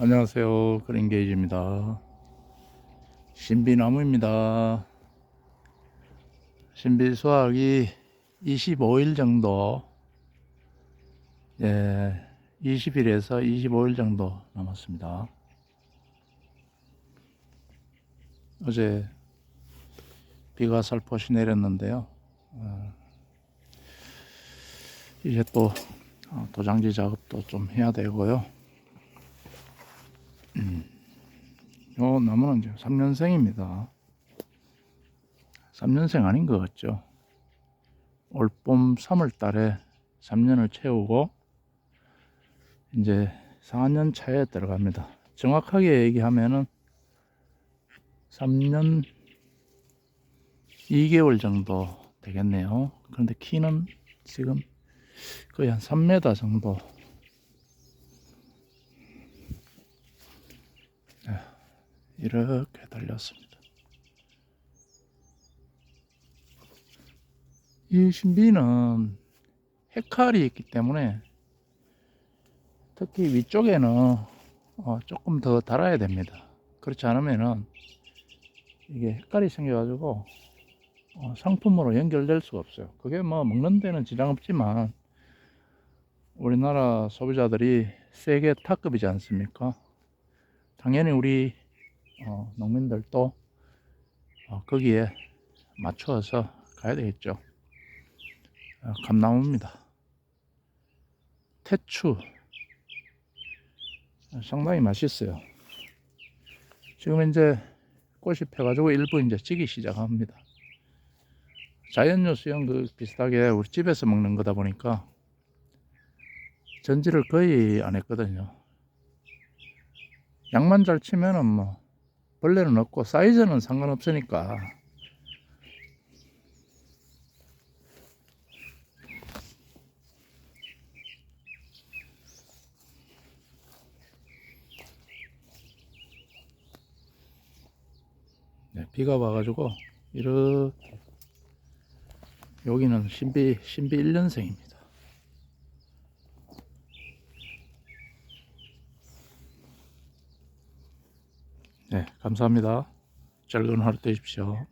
안녕하세요. 그린게이지입니다. 신비나무입니다. 신비 수확이 25일 정도, 예, 20일에서 25일 정도 남았습니다. 어제 비가 살포시 내렸는데요. 어, 이제 또 어, 도장지 작업도 좀 해야 되고요. 요 나무는 이제 3년생입니다. 3년생 아닌 것 같죠? 올봄 3월 달에 3년을 채우고 이제 4년 차에 들어갑니다. 정확하게 얘기하면은 3년 2개월 정도 되겠네요. 그런데 키는 지금 거의 한 3m 정도 이렇게 달렸습니다. 이 신비는 헤칼이 있기 때문에 특히 위쪽에는 어, 조금 더 달아야 됩니다. 그렇지 않으면은 이게 헷갈이 생겨가지고 어, 상품으로 연결될 수가 없어요. 그게 뭐 먹는 데는 지장 없지만 우리나라 소비자들이 세계 탑급이지 않습니까? 당연히 우리 어, 농민들도 어, 거기에 맞추어서 가야 되겠죠. 어, 감나무입니다. 태추 어, 상당히 맛있어요. 지금 이제 꽃이 펴가지고 일부 이제 찌기 시작합니다. 자연요 수영 그 비슷하게 우리 집에서 먹는 거다 보니까 전지를 거의 안 했거든요. 양만 잘 치면은 뭐 벌레는 없고 사이즈는 상관없으니까 네, 비가 와가지고 이렇게 여기는 신비 신비 1년생입니다. 네, 감사합니다. 즐거운 하루 되십시오.